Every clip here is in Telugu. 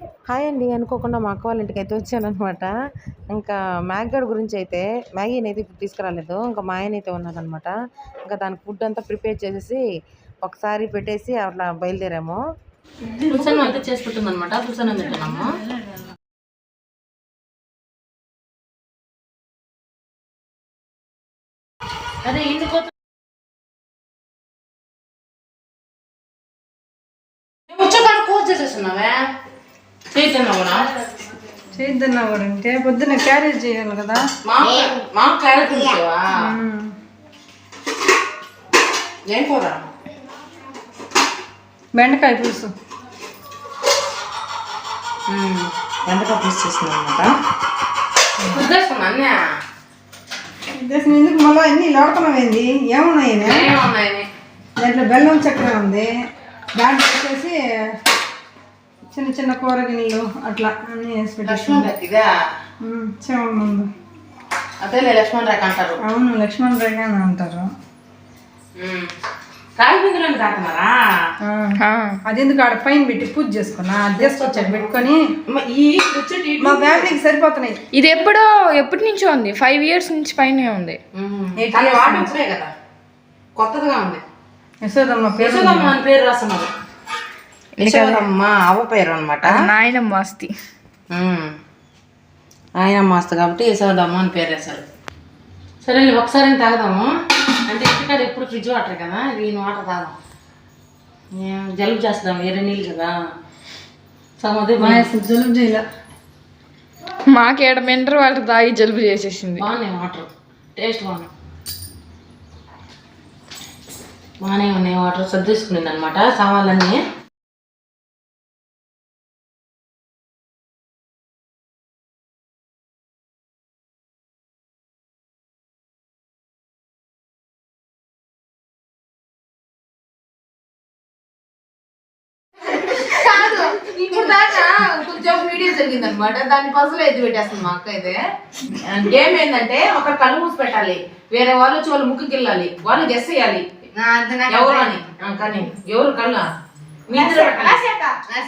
హాయ్ అండి అనుకోకుండా మా అక్క వాళ్ళ ఇంటికి అయితే వచ్చానమాట ఇంకా మ్యాగీ గడ్ గురించి అయితే మ్యాగీని అయితే ఇప్పుడు తీసుకురాలేదు ఇంకా మా ఆయన అయితే ఉన్నారనమాట ఇంకా దానికి ఫుడ్ అంతా ప్రిపేర్ చేసేసి ఒకసారి పెట్టేసి అట్లా బయలుదేరాము. పులుసన్నం అయితే చేసి పెట్టింది అదే ఇంటికి వచ్చాక కోర్స్ చేసేస్తున్నావే చేస్తున్నావు కూడా చేద్దాం కూడా అంటే పొద్దున్న క్యారేజ్ చేయాలి కదా. మా మా క్యారెట్ ఉంచావా ఏం కూర? బెండకాయ పులుసు. బెండకాయ పీస్ చేసింది అనమాట ఉద్దేశం ఎందుకు మళ్ళీ అన్ని లోడకమైంది ఏమున్నాయి? దాంట్లో బెల్లం చక్కెర ఉంది. దాంట్లో వచ్చేసి చిన్న చిన్న కూర గిన్నెలు అట్లా అన్నీ వేసి పెట్టేసి లక్ష్మణ్ రేఖ ఇదా చెవుల ముందు అదేలే లక్ష్మణ్ రేఖ అంటారు. అవును లక్ష్మణ్ రేఖ అని అంటారు. తాకున్నారా ఆ. అది ఎందుకు ఆడ పైన పెట్టి పూజ చేసుకున్నా? అది తీసుకొచ్చాడు పెట్టుకొని ఈ వచ్చేటి మా ఫ్యామిలీకి సరిపోతున్నాయి. ఇది ఎప్పుడో ఎప్పటి నుంచో ఉంది. ఫైవ్ ఇయర్స్ నుంచి పైనే ఉంది. కానీ ఇప్పుడే కదా. కొత్తగా ఉంది. యశోదమ్మ పేరు యశోదమ్మ అని పేరు రాస్తున్నారు. యశోదమ్మ అవ్వ పేరు అనమాట నాయనమ్మ ఆస్తి. ఆయన మస్తు కాబట్టి యశోదమ్మ అని పేరు వేశారు. సరే ఒకసారి తాగుదాము. అంటే ఇంటికాడ ఎప్పుడు ఫ్రిడ్జ్ వాటర్ కదా దీని వాటర్ తాగుదాం జలుబు చేస్తాం వేరే నీళ్ళు కదా. మాయసం జలుబు చేయలే. మాకేడ మినరల్ వాటర్ తాగి జలుబు చేసేసింది. బాగున్నాయి వాటర్. టేస్ట్ బాగున్నాయి బాగానే ఉన్నాయి వాటర్ సర్దేసుకునింది అనమాట సామాన్లన్నీ. అనమాట దాన్ని పసులు ఎత్తి పెట్టేస్తుంది మా అక్క అయితే గేమ్ ఏంటంటే ఒక కళ్ళు మూసి పెట్టాలి. వేరే వాళ్ళు వచ్చి వాళ్ళు ముక్కు గిల్లాలి వాళ్ళు గెస్ చేయాలి. ఎవరు అని. కానీ ఎవరు కళ్ళ?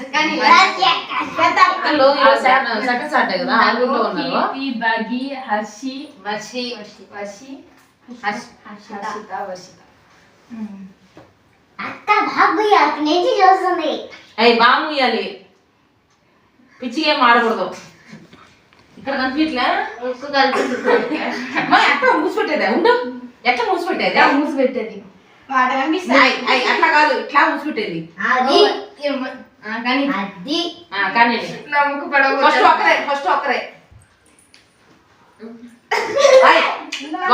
సెకండ్ కదా ఆరుగురులో ఉన్నారు. బగి హర్షి వచ్చి వషి హర్షిత వర్షిత అక్క బాబు అక్కడి నుంచి చూస్తుంది. అయ్యి పిచ్చి ఏం ఆడకూడదు. ఇక్కడ కనిపించలే ఉక్కు కలుపుతుంది మా ఎట్లా మూసిపెట్టేదా ఉండు. ఎట్లా మూసిపెట్టేదా మూసిపెట్టేది అట్లా కాదు. ఇట్లా మూసిపెట్టేది కానీ కానీ ఫస్ట్ ఒక్కరే ఫస్ట్ ఒక్కరే.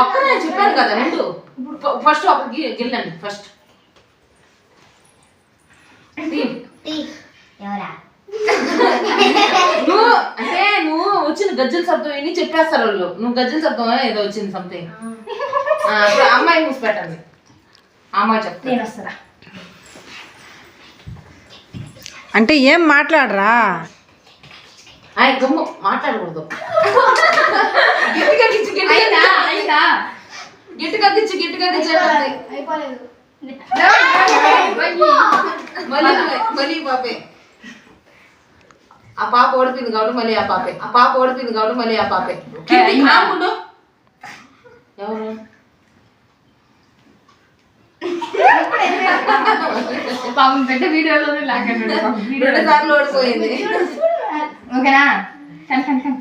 ఒక్కరే చెప్పాను కదా ముందు. ఇప్పుడు ఫస్ట్ ఒక గి- గిల్లండి ఫస్ట్ టీ. ఎవరా నువ్వు అంటే నువ్వు వచ్చిన విని చెప్పేస్తారు వాళ్ళు. నువ్వు గజ్జల శబ్దం ఏదో వచ్చింది సంథింగ్ అమ్మాయి మూసి పెట్టండి. ఆ అమ్మాయి నేను వస్తారా? అంటే ఏం మాట్లాడరా? ఆయన గమ్ము మాట్లాడకూడదు. గట్టిగా గిచ్చి గట్టిగా గట్టిగా గిచ్చి గట్టిగా గిచ్చి అంటుంది. మళ్ళీ మళ్ళీ పాపే ఆ పాప ఓడిపోయింది కాబట్టి మళ్ళీ ఆ పాపే ఆ పాప ఓడిపోయింది కాబట్టి మళ్ళీ ఆ పాపే కింది కాముండు. ఎవరు పాపం పెద్ద వీడియోలోనే లాగండి రెండు సార్లు ఓడిపోయింది ఓకేనా కన్ కన్ కన్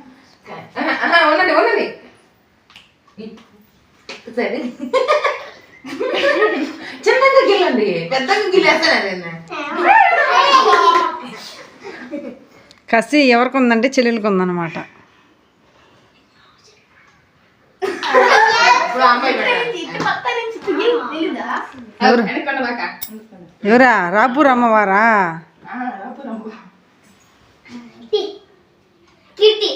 ఆహా, ఉండండి ఉండండి సరే చిన్నగా గిల్లండి పెద్దగా గిల్లేస్తాను నేను కసి ఎవరికి ఉందంటే చెల్లెలకి ఉందన్నమాట ఎవరు? ఎవరా? రాపూర్ అమ్మవారా కీర్తి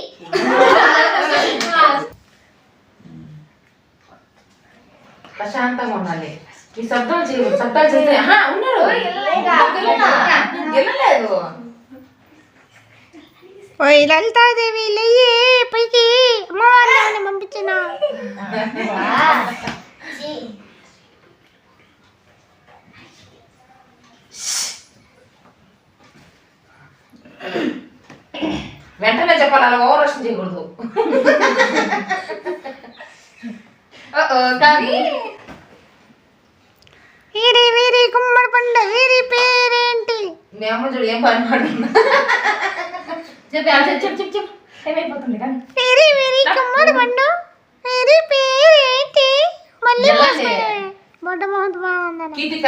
ప్రశాంతంగా ఉండాలి ఈ చేయ శబ్దాలు చేస్తే ఉన్నాడు. గెలలేదు ఓయ్ లలితాదేవి లేయే పైకి అమ్మవారిని పంపించిన. వెంటనే చెప్పాలి అలా ఓవర్ చేయకూడదు కానీ వీరి వీరి గుమ్మడి పండు వీరి పేరేంటి మీ అమ్మ చూడు ఏం పని పడుతుందా చెప్పి చెప్పు చెప్పు చెప్పు చెప్పు టైం అయిపోతుంది కానీ వీరి వీరి గుమ్మడి పండు వీరి పేరేంటి మళ్ళీ ఎలాంటి? మొట్టమొదటి బాగుందని కీర్తి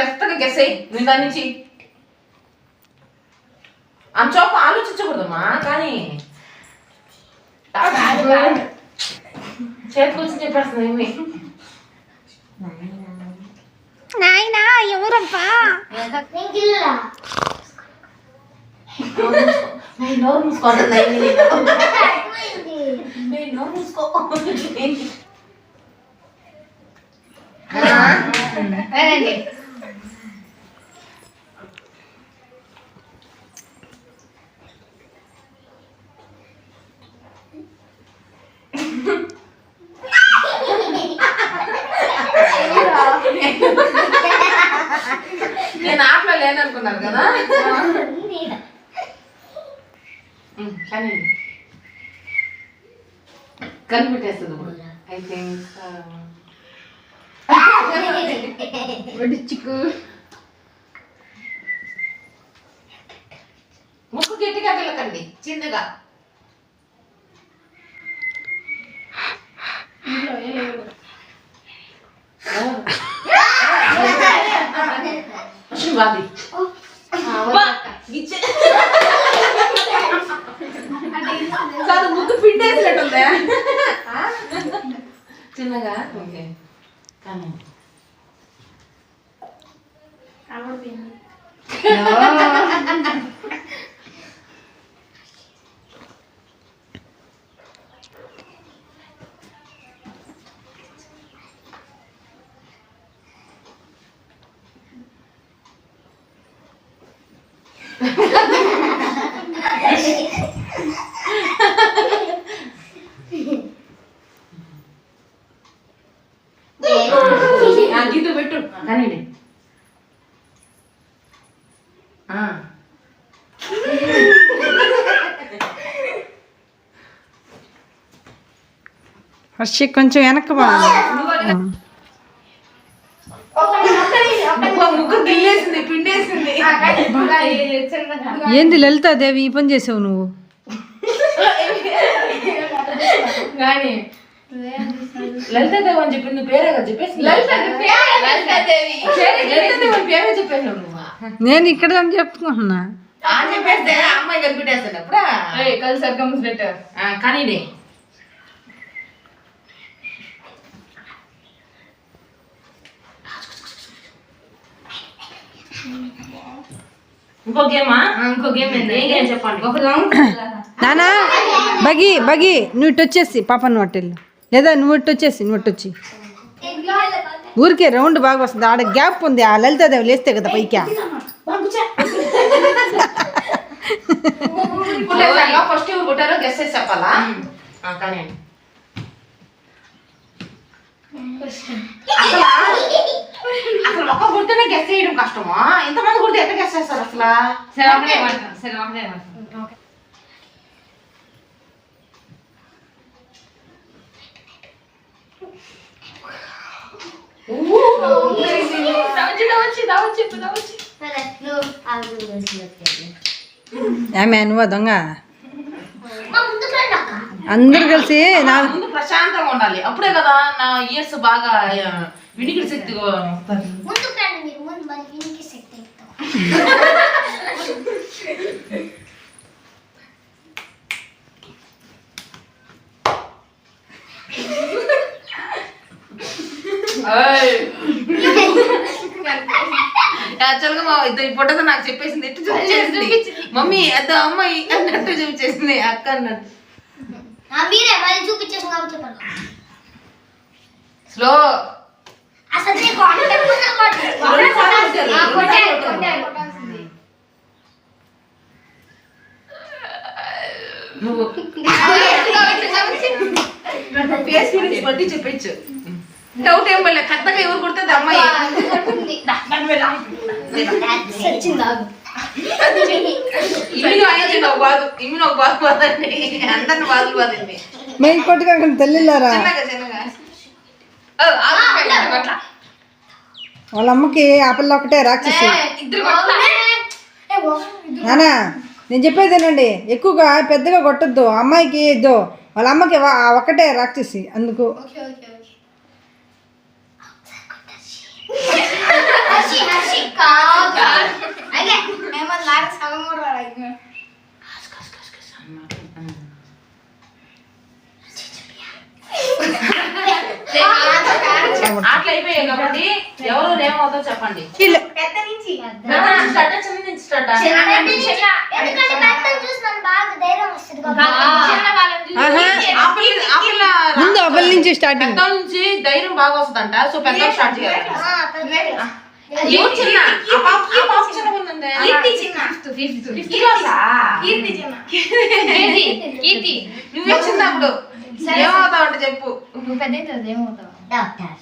అయ్యి నేను దాని నుంచి. అంచోప ఆలోచించకూడదమ్మా కానీ. చేతికి వచ్చి చెప్పేస్తుంది ఏమి? నాయనా ఎవరబ్బా? నోరు మూసుకోండి నోరు మూసుకో. నేను ఆటలో లేననుకున్నాను కదా. ఉమ్, కానీ కనిపెట్టేస్తుంది ఇప్పుడు uh, ఐ థింక్ చిక్కు. ముక్కు గట్టిగా పిల్లకండి చిన్నగా. వాది గిచ్చే కాదు ముక్కు పిండేసినట్టుందా చిన్నగా ఓకే కానీ గీత పెట్టు కానీ కొంచెం వెనక్కి బాగా ఏంది లలితాదేవి ఈ పని చేసావు నువ్వు? కానీ లలితాదేవి అని చెప్పి నువ్వు పేరే చెప్పేసి లలితాదేవి లలితాదేవి లలితాదేవి అని పేరే చెప్పాను నువ్వు. నేను ఇక్కడ అని చెప్పుకుంటున్నా. ఆ చెప్పేస్తే ఆ అమ్మాయి కానీ ఇంకో గేమా ఇంకో గేమ్ ఏంది? ఏ గేమ్ చెప్పండి? ఒక రౌండ్ నానా బగి బగి నువ్వు ఇటు వచ్చేసి పాప నువ్వు లేదా నువ్వు ఇటు వచ్చేసి నువ్వు ఇటు వచ్చి. ఊరికే రౌండ్ బాగా వస్తుంది. ఆడ గ్యాప్ ఉంది. ఆ లలితాదేవి లేస్తే కదా పైకి. ఫస్ట్ ఎవరు కొట్టారో గెస్ చేసి చెప్పాలా? ఆ, కానీ అసలు అసలు ఒక్క గుర్తునే గెస్ చేయడం కష్టమా ఎంతమంది గుర్తు ఎట్లా గెస్ చేస్తారు అసలు సరే ఒకటే మాట సరే ఒకటే మాట దావచ్చు దావచ్చు దావచ్చు చెప్పు దావచ్చు సరే నువ్వు ఆగు తెలిసి ఆమె నువ్వు దొంగ మా ముందుకు రండి అక్క అందరు కలిసి నా ముందు ప్రశాంతంగా ఉండాలి. అప్పుడే కదా నా ఇయర్స్ బాగా వినికిడి శక్తి వస్తుంది. ముందుకు రండి మీరు ముందు మరి దీనికి శక్తి ఎక్కువ. యాక్చువల్గా మా ఇద్దరు ఈ ఫోటోతో నాకు చెప్పేసింది. ఎట్టు చూపించేసింది? మమ్మీ అదో అమ్మాయి అన్నట్టు చూపించేసింది. అక్క అన్నట్టు. మీరే మరి చూపించేసి కాబట్టి చెప్పండి. స్లో. అసలు నీకు. నువ్వు. ఫేస్ బట్టి డౌట్ ఏం పడలేదు కరెక్ట్గా ఎవరు కొడుతుంది. అమ్మాయి కొట్టింది. సచ్చింది ఆగు. ఇమ్మిని అయ్యింది ఒక బాధ ఇమ్మిని ఒక బాధ బాధండి అందరిని బాధలు బాధండి మా ఇంకోటి కాకుండా తల్లిలారా చిన్నగా చిన్నగా ఓ, ఆగు, పెట్టండి, కొట్లా. వాళ్ళ అమ్మకి ఆ పిల్ల ఒకటే రాక్షసి. నానా నేను చెప్పేదేనండి ఎక్కువగా పెద్దగా కొట్టద్దు. అమ్మాయికి ఇద్దో వాళ్ళ అమ్మకి ఒక్కటే రాక్షసి. అందుకు. Okay okay okay Harshi Harshi కాదు అదే మేము లాగా సగం కూడా రాలేదు కాబట్టి ఎవరు చెప్పండి. పెద్ద నుంచి చిన్న నుంచి? ఎందుకంటే బాగా ధైర్యం వస్తుంది చిన్న ముందు నుంచి స్టార్టింగ్ పెద్ద నుంచి ధైర్యం బాగా వస్తుందంట. సో పెద్ద స్టార్ట్ చేయాలి చిన్న. ఉందండి. నువ్వే చిన్నప్పుడు. ఏమవుతావు అంటే చెప్పు. నువ్వు పెద్ద ఏమవుతావు? డాక్టర్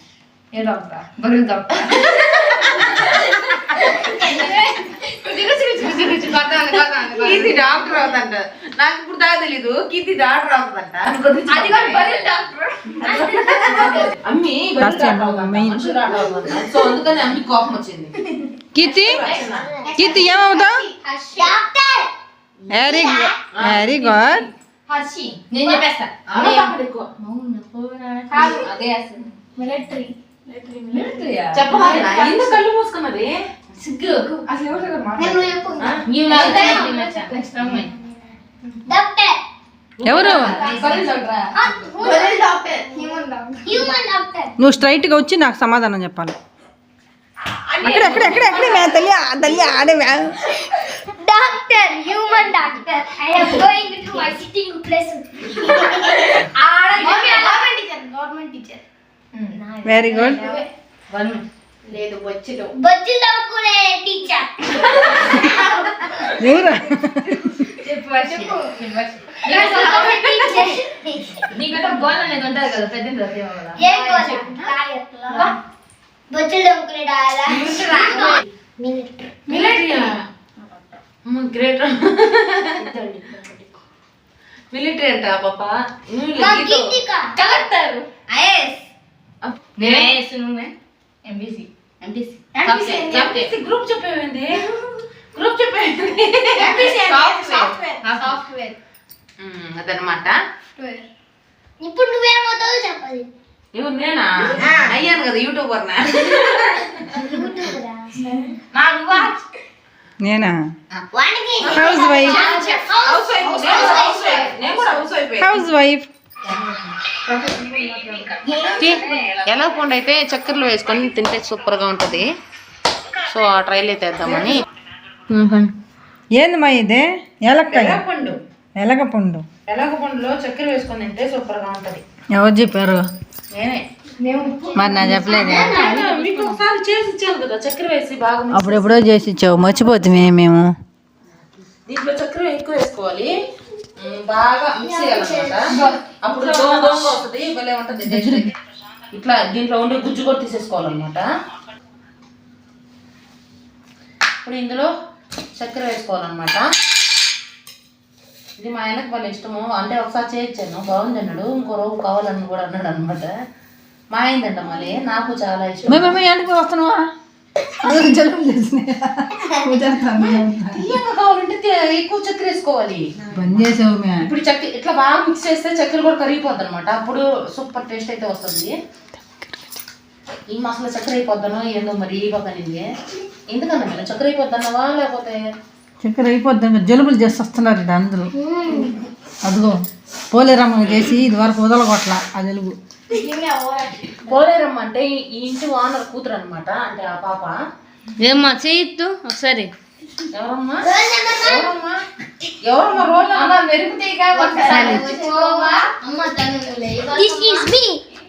ఏ డాక్టరా బరువు డాక్టర్ కీర్తి డాక్టర్ అవుతుందంట. నాకు ఇప్పుడు దాకా తెలీదు. కీర్తి డాక్టర్ అవుతుందంట. అమ్మి. సో అందుకని అమ్మి కోపం వచ్చింది. Keerthi? Keerthi ఏమవుతావు? Doctor. Very good very good నేను చెప్పేస్తా. అదే అసలు. మిలిటరీ ఎందుకు కళ్ళు మూసుకున్నది? సిగ్గు. అసలు ఎవరు నువ్వు స్ట్రైట్గా వచ్చి నాకు సమాధానం చెప్పాలి. అక్కడ ఎక్కడ ఎక్కడ ఎక్కడ మే తల్లి తల్లి ఆడే మే doctor human doctor. I am going to my sitting place ఆడ government teacher government teacher very good లేదు టీచర్ ఎవరు? నీకంటే అనేది ఉంటుంది కదా పెద్ద మిలిటరీ మిలిటరీ గ్రేట్ మిలిటరీ అంట పాప. కలెక్టర్. ఐఎస్ నేనే? నువ్వే ఎంబీసీ ఎంపీసీ ఎంపీసీ గ్రూప్ చెప్పేవింది? గ్రూప్ చెప్పేవింది? సాఫ్ట్వేర్ ఉమ్, అదనమాట ఇప్పుడు నువ్వేమవుతావో చెప్పాలి. ఎవరు నేనా? అయ్యాను కదా YouTuber housewife housewife housewife ఎలా పండు అయితే చక్కెరలు వేసుకొని తింటే సూపర్గా ఉంటది. సో ఆ ట్రైల్ అయితే వేద్దామని. ఏంది మా ఇది? ఏలక్కాయ? పండు? ఎలక పండు. ఎలాగ పండులో చక్కెర వేసుకొని తింటే సూపర్గా ఉంటది. ఎవరు చెప్పారు? నేనే. మరి నా చెప్పలేదే. ఒకసారి చేసి ఇచ్చావు. మర్చిపోతుంది మేము. దీంట్లో చక్కెర ఎక్కువ వేసుకోవాలి. బాగా మిక్స్ చేయాలన్నమాట. అప్పుడు దోమ దోమగా వస్తుంది భలే ఉంటుంది టేస్ట్. ఇట్లా దీంట్లో ఉండే గుజ్జు కూడా తీసేసుకోవాలన్నమాట. ఇప్పుడు ఇందులో చక్కెర వేసుకోవాలన్నమాట. ఇది మా ఆయనకు వాళ్ళ ఇష్టము. అంటే ఒకసారి చేయించాను. బాగుంది అన్నాడు. ఇంకో రోజు కావాలని కూడా అన్నాడు అనమాట మా అయిందంట మళ్ళీ. నాకు చాలా ఇష్టం. మేము వస్తున్నావా? తీయంగా కావాలంటే ఎక్కువ చక్కెర వేసుకోవాలి. బంద్ చేసావు ఇప్పుడు చక్కెర ఇట్లా బాగా మిక్స్ చేస్తే చక్కెర కూడా కరిగిపోద్ది అనమాట అప్పుడు సూపర్ టేస్ట్ అయితే వస్తుంది. ఈ మసాలా చక్కెర అయిపోద్దాను ఏందో మరి అయిపోతానింది ఎందుకన్నా మీరు? చక్కెర అయిపోద్దన్నావా లేకపోతే? చక్కెర అయిపోద్ది జలుబులు చేసి వస్తున్నారు ఇక్కడ అందరూ. అదిగో పోలేరమ్మ చేసి ఇది వరకు వదలగొట్ల ఆ జలుబు. పోలేరమ్మ అంటే ఈ- ఈ ఇంటి ఓనర్ కూతురు అనమాట అంటే ఆ పాప. ఏమ్మా చేయొద్దు ఒకసారి. ఎవరమ్మా? ఎవరమ్మా? ఎవరమ్మా రోల్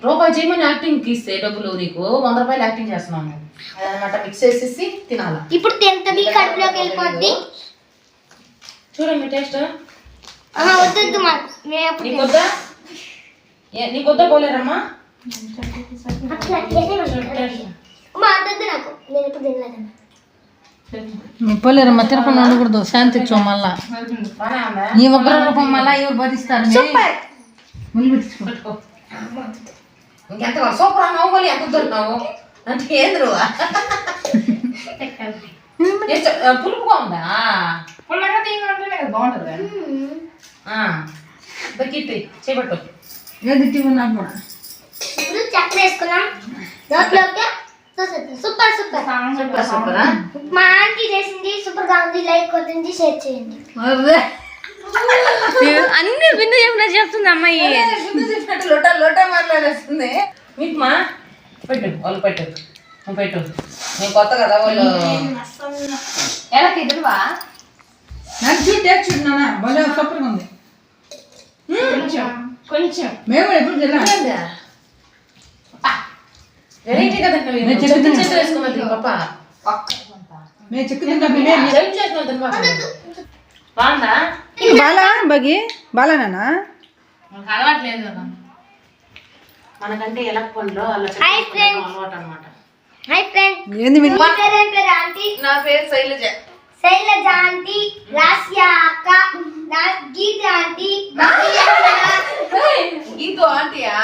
రూపాయి చేయమని యాక్టింగ్ ఇస్తే డబ్బులు నీకు. వంద రూపాయలు యాక్టింగ్ చేస్తున్నాను అదనమాట మిక్స్ చేసేసి తినాలా. ఇప్పుడు తింటది కడుపులోకి వెళ్ళిపోద్ది. చూడండి టేస్ట్ వద్దా ఏ- నీకు వద్దా పోలేరమ్మా అట్లా అట్లనే ఉంటుంది. అమ్మా, వద్దొద్దు నాకు. నేను ఎప్పుడు తినలేదమ్మా మీ పోలేరు మా తిరుపతి ఉండకూడదు శాంతి ఇచ్చో మళ్ళా. ఈ ఒక్కరు రూపం మళ్ళా ఎవరు భరిస్తారు ఇంకెంత సూపర్. అన్నావు మళ్ళీ ఎంత దొరికినావు? అంటే ఏంది నువ్వు? ఏ చ- ఆ, పులుపుగా ఉందా పుల్లగా కదా బాగుంటుంది చేపట్టు. ఏది టీవీ నాకు కూడా? ఇప్పుడు చక్కెర వేసుకున్నాం చూసేద్దాం. Super super. Super super. మా ఆంటీ చేసింది సూపర్గా ఉంది. లైక్ కొట్టింది షేర్ చేయండి. అన్ని బిందు చెప్పిన చెప్తుంది అమ్మాయి. ముందు చెప్పినట్టు లోటా లోటా మాట్లాడేస్తుంది. మీకు మా పెట్టు వాళ్ళు పెట్టు. పెట్టు. నేను కొత్త కదా వాళ్ళు. ఎలా తిరుగువా నాకు చూడు టేస్ట్ చూడు నాన్న. భలే సూపర్గా ఉంది. కొంచెం. మేము ఎప్పుడు తిన్నా వెరైటీ కదా నేను చెప్తున్నా. చేతులు వేసుకున్నది పాప. మేము చెక్కు తింటాం. బాగుందా? బాలా బగి. బాలా నాన్న. మనకు అలవాట్లేదు కదా మనకంటే ఎలా పండ్లు. అలవాటు అనమాట ఏంది నా పేరు శైలజ. శైలజ ఆంటీ రాసియా అక్క నా గీత ఆంటీ గీతు ఆంటీయా?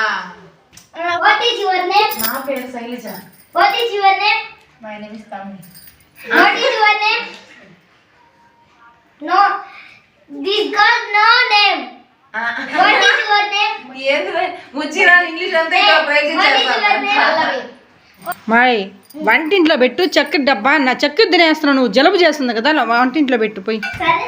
వాట్ ఈస్ యువర్ నేమ్ నా పేరు Sailaja what is your name my name is Tammi what is your name no this girl no name what is your name ఏంది ముచ్చిరా ఇంగ్లీష్ అంతా ఇక్కడ ప్రయత్నం చేస్తాను మాయ్ వంటింట్లో పెట్టు చక్కెర డబ్బా నా చక్కెర తినేస్తున్నావు నువ్వు జలుబు చేస్తుంది కదా వంటింట్లో పెట్టు పోయి. సరే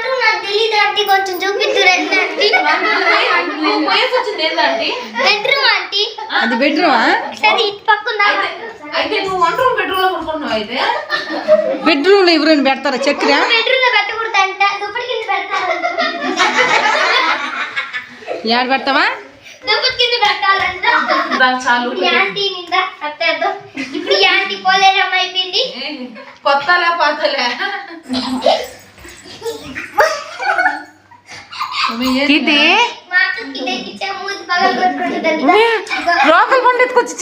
వంట నాకు తెలియదు ఆంటీ కొంచెం చూపిద్దు రండి ఆంటీ? Bedroom aunty. అది బెడ్రూమా? సరే ఇటు పక్కన అయితే నువ్వు వంట రూమ్ బెడ్రూమ్లో పడుకున్నావు అయితే? బెడ్రూమ్లో ఎవరైనా పెడతారా చక్కెర? బెడ్రూమ్లో పెట్టకూడదు అంట దుప్పటి కింద ఏడ పెడతావా? దుప్పటి కింద పెట్టాలంట. చాలు. ఆంటీ మీద కట్టేద్దాం ఇప్పుడు పోలేరమ్మ అయిపోయింది. కొత్తలే పాతలే? కొట్టుకుంటుంది రోకలు పండు ఎత్తుకొచ్చి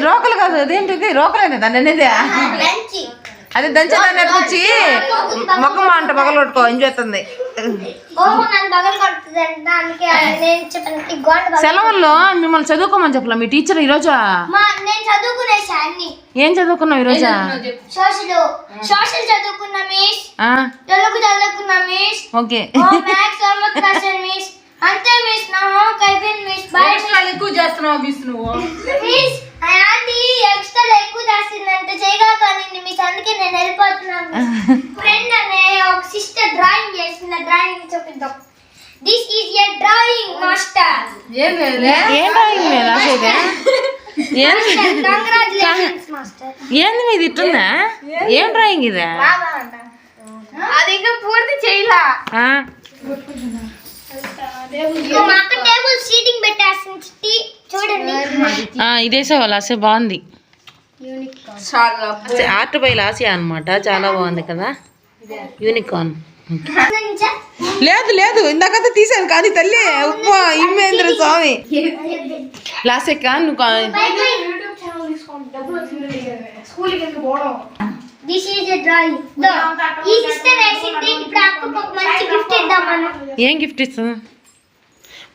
రోకలు కాదు అదేంటిది? రోకలేనే దాన్ని అనేది అది దంచే దాన్ని ఎత్తుకొచ్చి మొక్కమ్మ అంట పగలు కొట్టుకో ఏం చేస్తుంది? సెలవుల్లో మిమ్మల్ని చదువుకోమని చెప్పలా మీ టీచర్ మా చదువుకునేసా అన్ని ఏం చదువుకున్నావు ఈరోజు సోషల్. సోషల్ చదువుకున్నా మిస్. ఆ, తెలుగు చదువుకున్నా మిస్. ఓకే. Maths miss. అంతే మిస్ నా హోంవర్క్ అయిపోయింది మిస్. బాయ్ ఎక్కువ చేస్తున్నావు మిస్ నువ్వు? మిస్ ఆంటీ ఎక్స్ట్రా ఎక్కువ చేసిందంటే చేయగా కానీ మిస్ అందుకే నేను వెళ్ళిపోతున్నాను ఫ్రెండ్ అనే ఒక సిస్టర్ డ్రాయింగ్ చేసిన డ్రాయింగ్ చూపిద్దాం. This is a drawing master ఏం ఏం డ్రాయింగ్ మీద రాసేదే ఏంది కంగ్రాచులేషన్స్ మాస్టర్ ఏంది మీది ఇట్టుందా? ఏం డ్రాయింగ్ ఇదే? అది ఇంకా పూర్తి చేయలా. టేబుల్ సీటింగ్ పెట్టేస్తుంది చిట్టి. చూడండి. ఆ, ఇదేసే ఆసే బాగుంది. ఆర్ట్ బై లాసియా అన్నమాట చాలా బాగుంది కదా. యూనికార్న్ లేదు లేదు ఇందాక తీసాను కానీ తల్లి ఉప్పు ఇమ్మేంద్ర స్వామి. లాసెక్క నువ్వు కా- దిస్ ఈజ్ ఎ డ్రాయింగ్ ఈ సిస్టర్ వేసింది ఇప్పుడు అక్కకు ఒక మంచి గిఫ్ట్ ఇద్దాం మనం ఏం గిఫ్ట్ ఇస్తావు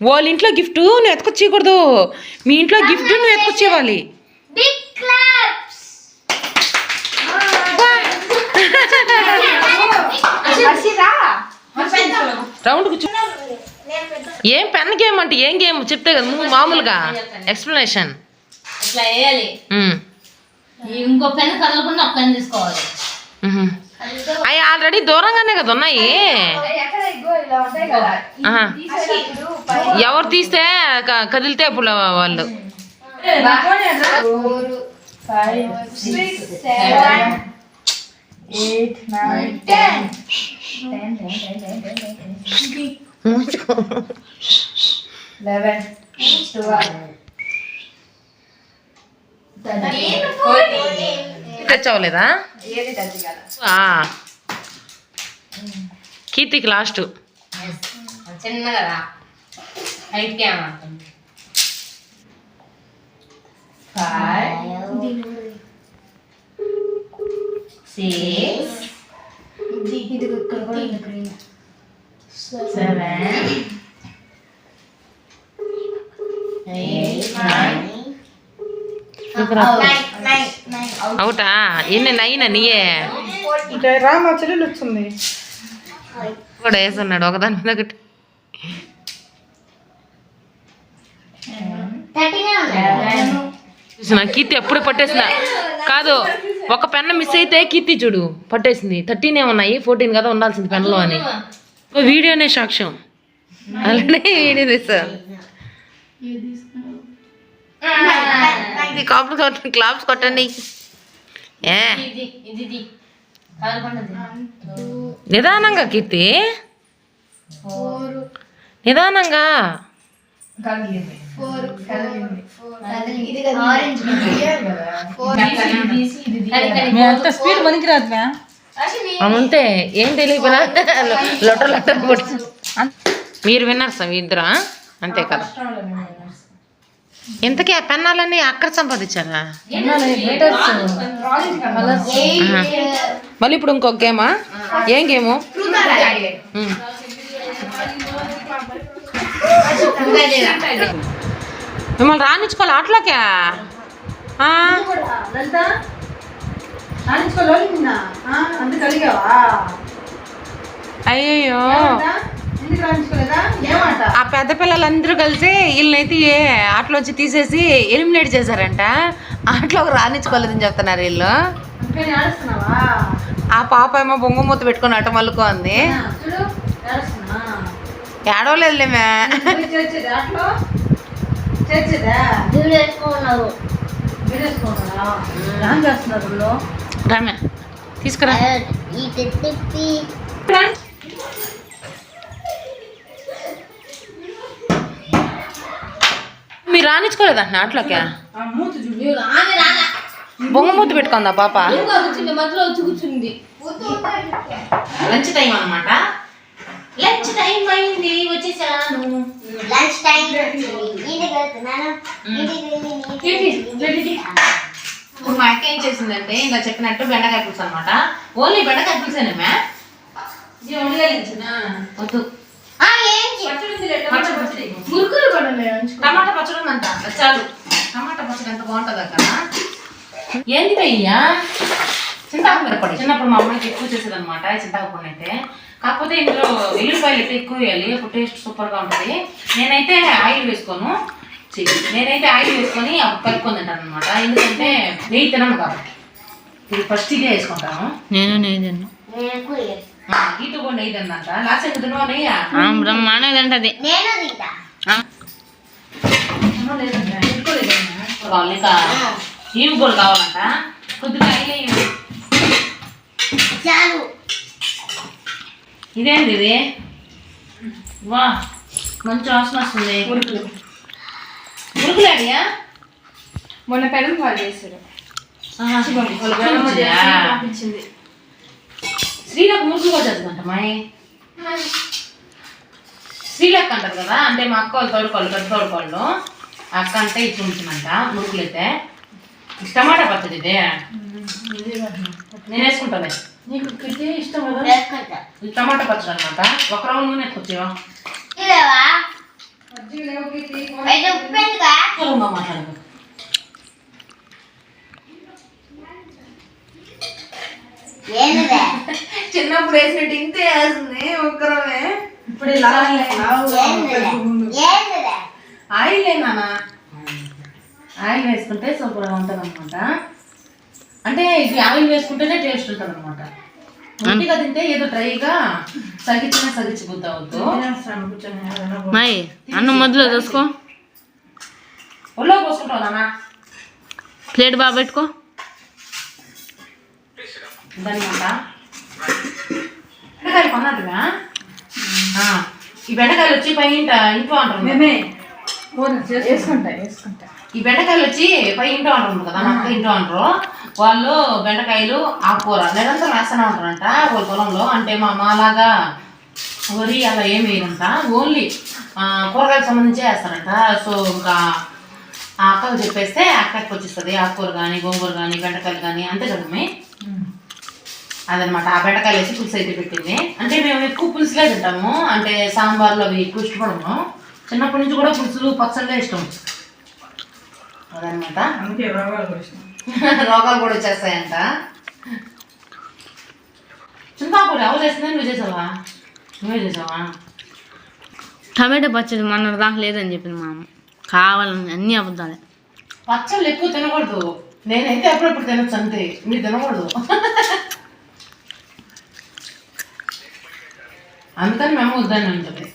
వాళ్ళ ఇంట్లో గిఫ్ట్ నువ్వు ఎత్తుకొచ్చేయకూడదు. మీ ఇంట్లో గిఫ్ట్ నువ్వు ఎత్తుకొచ్చేవాలి బిగ్ క్లాప్స్ రౌండ్ కూర్చో ఏం పెన్ గేమ్ అంటే ఏం గేమ్? చెప్తే కదా నువ్వు మామూలుగా. ఎక్స్ప్లెనేషన్ ఇట్లా వేయాలి. ఇంకో పెన్ కదలకుండా ఒక పెన్ తీసుకోవాలి. అవి ఆల్రెడీ దూరంగానే కదా ఉన్నాయి. ఎవరు తీస్తే కదిలితే అప్పుడు వాళ్ళు. టచ్ అవ్వలేదా. కీర్తికి లాస్ట్. ఏమంటుంది five six seven eight nine అవుటా ఎన్ని నైనా నీయే? రామా చెల్లెలు వచ్చింది. కూడా వేసున్నాడు ఒకదాని మీద ఒకటి. చూసిన కీర్తి ఎప్పుడు పట్టేసిన కాదు ఒక పెన్న మిస్ అయితే కీర్తి చూడు పట్టేసింది. థర్టీన్ ఉన్నాయి ఫోర్టీన్ కదా ఉండాల్సింది పెన్లో అని. ఓ వీడియోనే సాక్ష్యం. అలానే వీడియో తీసా ఇది కాపులు కొట్టండి క్లాప్స్ కొట్టండి. ఏ? నిదానంగా కీర్తి. నిదానంగా. అంత స్పీడ్ ఏం తెలియపోయినా లొట్ట లొట్ట మీరు విన్నారు సార్ మీ ఇద్దరు? అంతే కదా. ఇంతకీ ఆ పెన్నాలన్నీ అక్కడ సంపాదించారా. మళ్ళీ ఇప్పుడు ఇంకొక గేమా? ఏం గేము. మిమ్మల్ని రానిచ్చుకోవాలి ఆటలోకే? ఎందుకు ఏమాట ఆ పెద్ద పిల్లలందరూ కలిసి వీళ్ళనైతే ఏ ఆటలోంచి తీసేసి ఎలిమినేట్ చేశారంట. ఆటలోకి రానిచ్చుకోలేదని చెప్తున్నారు వీళ్ళు. ఆ పాప ఏమో బొంగు మూత పెట్టుకుని అట మల్లుకో ఉంది చూడు ఆడుస్తున్నా ఏడవలేదులేమే ఆటలో? మీరు రానిచ్చుకోలేదంట ఆటలోకి ఆ మూతి చూడు ఆమె రాలా బొంగు మూత పెట్టుకుందా పాప లంచ్ టైం అనమాట లంచ్ టైం అయింది వచ్చేసాను లంచ్ ఇప్పుడు మా అక్క ఏం చేసిందంటే ఇంకా చెప్పినట్టు బెండకాయ పులుసు అనమాట ఓన్లీ బెండకాయ పులుసేనమ్మా వద్దు ఆ, ఏంటి మురుకులు టమాటా పచ్చడి. ఉందంట అది చాలు. టమాటా పచ్చడి ఎంత బాగుంటుంది అక్కడ. ఏంది అయ్యా చింతాకు మిరపడి చిన్నప్పుడు మా అమ్మాయికి ఎక్కువ చేసేది అనమాట చింతాకు పొడి అయితే. కాకపోతే ఇందులో వెల్లుల్లిపాయలు అయితే ఎక్కువ వేయాలి. అప్పుడు టేస్ట్ సూపర్గా ఉంటుంది. నేనైతే ఆయిల్ వేసుకోను. నేనైతే ఆయిల్ వేసుకొని అప్పుడు కలుపుకొని తింటాను అనమాట ఎందుకంటే నెయ్యి తినను కాబట్టి. ఇది ఫస్ట్ ఇదే వేసుకుంటాను. నేను నెయ్యి తిందంట లాస్ట్ టైం తినవా నెయ్యా బ్రహ్మాండం తింటది నేను తింటా కావాలి ఇంకా ఇవి కూడా కావాలంట. కొద్దిగా. చాలు. ఇదేంది ఇది? వా మంచి వాసన వస్తుంది. ఉరుకులాడియా మొన్న పెనం పాలు చేశారు. శ్రీలకు మురుకులు కూడా చేస్తుందంట మాయ్. శ్రీలక్ అంటారు కదా అంటే మా అక్క వాళ్ళు తోడుకోళ్ళు పెద్ద తోడుకోళ్ళు అక్క అంటే ఇచ్చి ఉంటుందంట ఇది టమాటా పచ్చడి ఇదే? నేను వేసుకుంటాను నీకు ఇష్టం కదా? వేసుకుంటా. ఇది టమాటా పచ్చడి అనమాట ఒక రౌండ్ నూనె ఎత్తుకొచ్చేవా మాట్లాడదు. చిన్నప్పుడు వేసినట్టు ఇంతే వేస్తుంది ఒక్కరమే ఇప్పుడు ఆయిల్ నాన్న. ఆయిల్ వేసుకుంటే సూపర్గా ఉంటుంది అనమాట అంటే ఇది ఆయిల్ వేసుకుంటేనే టేస్ట్ ఉంటుంది అనమాట మంచిగా తింటే ఏదో డ్రైగా సగిచ్చిన సగిచ్చిపోతా వద్దు మాయ్ అన్నం మొదలు చూసుకో. ఒళ్ళో పోసుకుంటావు నాన్న? ప్లేట్ బాగా పెట్టుకో. ఇదన్నమాట బెండకాయలు కొన్నట్టుగా ఈ బెండకాయలు వచ్చి పై ఇంట ఇంట్లో అంటారు మేమే వేసుకుంటా వేసుకుంటా. ఈ బెండకాయలు వచ్చి పై ఇంట్లో అంటారు కదా మా అక్క ఇంట్లో అంటారు. వాళ్ళు బెండకాయలు ఆకుకూర నిరంతరం వేస్తూనే ఉంటారంట వాళ్ళ పొలంలో. అంటే మా మాలాగా వరి అలా ఏం వేయరంట. ఓన్లీ కూరగాయలకు సంబంధించి వేస్తారంట. సో ఇంకా ఆ అక్కకు చెప్పేస్తే ఆ అక్కకి వచ్చిస్తుంది. ఆకుకూర కానీ గోంగూర కానీ బెండకాయలు కానీ అంతే కదా అదనమాట. ఆ బెండకాయలు వేసి పులుసు అయితే పెట్టింది. అంటే మేము ఎక్కువ పులుసులే తింటాము. అంటే సాంబార్లు అవి ఎక్కువ ఇష్టపడము. చిన్నప్పటి నుంచి కూడా పులుసులు పచ్చళ్ళే ఇష్టం. అదనమాట. రోగాలు కూడా వచ్చేస్తాయంట. చింతాకూర ఎవరు చేసిందని నువ్వు చేసావా? నువ్వే చేసావా? టమాటో పచ్చడి మొన్న దాకా లేదని చెప్పింది మా అమ్మ. కావాలని అన్ని అబద్ధాలే. పచ్చళ్ళు ఎక్కువ తినకూడదు. నేనైతే అప్పుడప్పుడు తినొచ్చు అంతే. మీరు తినకూడదు. అందుకని మేము వద్దని ఉంటుంది